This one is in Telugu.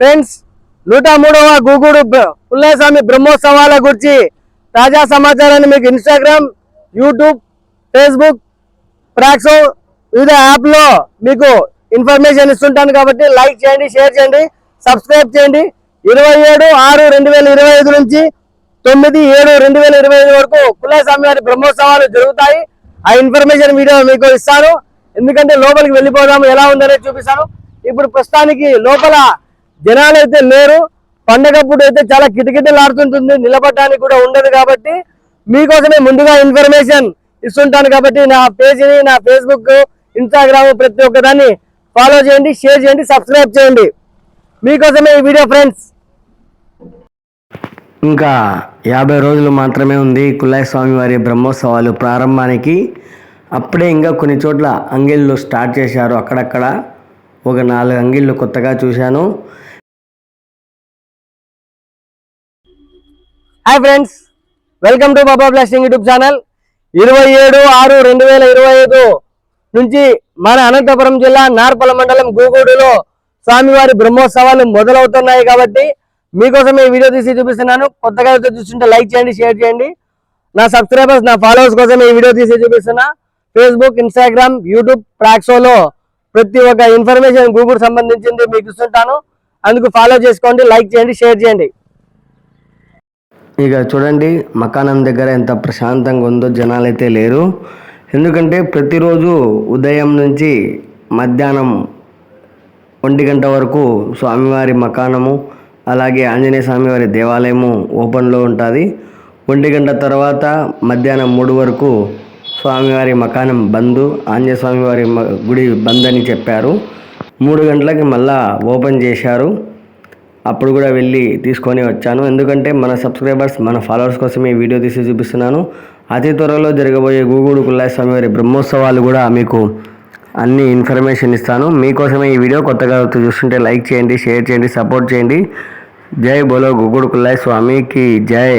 ఫ్రెండ్స్ నూట మూడవ గూగుడు పుల్లయ్యస్వామి బ్రహ్మోత్సవాల గురించి తాజా సమాచారాన్ని మీకు ఇన్స్టాగ్రామ్ యూట్యూబ్ ఫేస్బుక్ ప్రాక్సో వివిధ యాప్లో మీకు ఇన్ఫర్మేషన్ ఇస్తుంటాను కాబట్టి లైక్ చేయండి షేర్ చేయండి సబ్స్క్రైబ్ చేయండి. ఇరవై ఏడు ఆరు రెండు వేల ఇరవై ఐదు నుంచి తొమ్మిది ఏడు రెండు వేల ఇరవై ఐదు వరకు పుల్లయ్యస్వామి వారి బ్రహ్మోత్సవాలు జరుగుతాయి. ఆ ఇన్ఫర్మేషన్ వీడియో మీకు ఇస్తాను. ఎందుకంటే లోపలికి వెళ్ళిపోదాము ఎలా ఉందనేది చూపిస్తాను. ఇప్పుడు ప్రస్తుతానికి లోపల జనాలు అయితే లేరు. పండగప్పుడు అయితే చాలా కిటకిటలాడుతుంటుంది. నిలబడటానికి కూడా ఉండదు కాబట్టి మీకోసమే ముందుగా ఇన్ఫర్మేషన్ ఇస్తుంటాను కాబట్టి నా పేజీని నా ఫేస్బుక్ ఇన్స్టాగ్రామ్ ప్రతి ఒక్కదాన్ని ఫాలో చేయండి షేర్ చేయండి సబ్స్క్రైబ్ చేయండి. మీకోసమే ఈ వీడియో ఫ్రెండ్స్. ఇంకా యాభై రోజులు మాత్రమే ఉంది కుల్లాయి స్వామి వారి బ్రహ్మోత్సవాలు ప్రారంభానికి. అప్పుడే ఇంకా కొన్ని చోట్ల అంగిళ్ళు స్టార్ట్ చేశారు. అక్కడక్కడ ఒక నాలుగు అంగిళ్ళు కొత్తగా చూశాను. Hi friends welcome to Baba blasting YouTube channel. ఇరవై ఏడు ఆరు రెండు వేల ఇరవై ఐదు నుంచి మన అనంతపురం జిల్లా నార్పల మండలం గూగూడులో స్వామివారి బ్రహ్మోత్సవాలు మొదలవుతున్నాయి కాబట్టి మీకోసం ఈ వీడియో తీసి చూపిస్తున్నాను. కొత్తగా అయితే చూస్తుంటే లైక్ చేయండి షేర్ చేయండి. నా సబ్స్క్రైబర్స్ నా ఫాలోవర్స్ కోసం ఈ వీడియో తీసి చూపిస్తున్నా. ఫేస్బుక్ ఇన్స్టాగ్రామ్ యూట్యూబ్ ప్రాక్సోలో ప్రతి ఒక్క ఇన్ఫర్మేషన్ గూగుల్ సంబంధించింది మీకు ఇస్తుంటాను. అందుకు ఫాలో చేసుకోండి లైక్ చేయండి షేర్ చేయండి. ఇక చూడండి మకానం దగ్గర ఎంత ప్రశాంతంగా ఉందో జనాలు అయితే లేరు. ఎందుకంటే ప్రతిరోజు ఉదయం నుంచి మధ్యాహ్నం ఒంటి గంట వరకు స్వామివారి మకానము అలాగే ఆంజనేయ స్వామివారి దేవాలయము ఓపెన్లో ఉంటుంది. ఒంటి గంట తర్వాత మధ్యాహ్నం మూడు వరకు స్వామివారి మకానం బంద్ ఆంజనేయ స్వామివారి గుడి బంద్ అని చెప్పారు. మూడు గంటలకి మళ్ళా ఓపెన్ చేశారు. అప్పుడు కూడా వెళ్ళి తీసుకొని వచ్చాను. ఎందుకంటే మన సబ్స్క్రైబర్స్ మన ఫాలోవర్స్ కోసం ఈ వీడియో తీసి చూపిస్తున్నాను. అతి త్వరలో జరగబోయే గూగుడు కుల్లాయ స్వామి వారి బ్రహ్మోత్సవాలు కూడా మీకు అన్ని ఇన్ఫర్మేషన్ ఇస్తాను. మీకోసమే ఈ వీడియో కొత్తగా చూస్తుంటే లైక్ చేయండి షేర్ చేయండి సపోర్ట్ చేయండి. జై బోలో గుగుడు కుల్లాయ స్వామికి జై.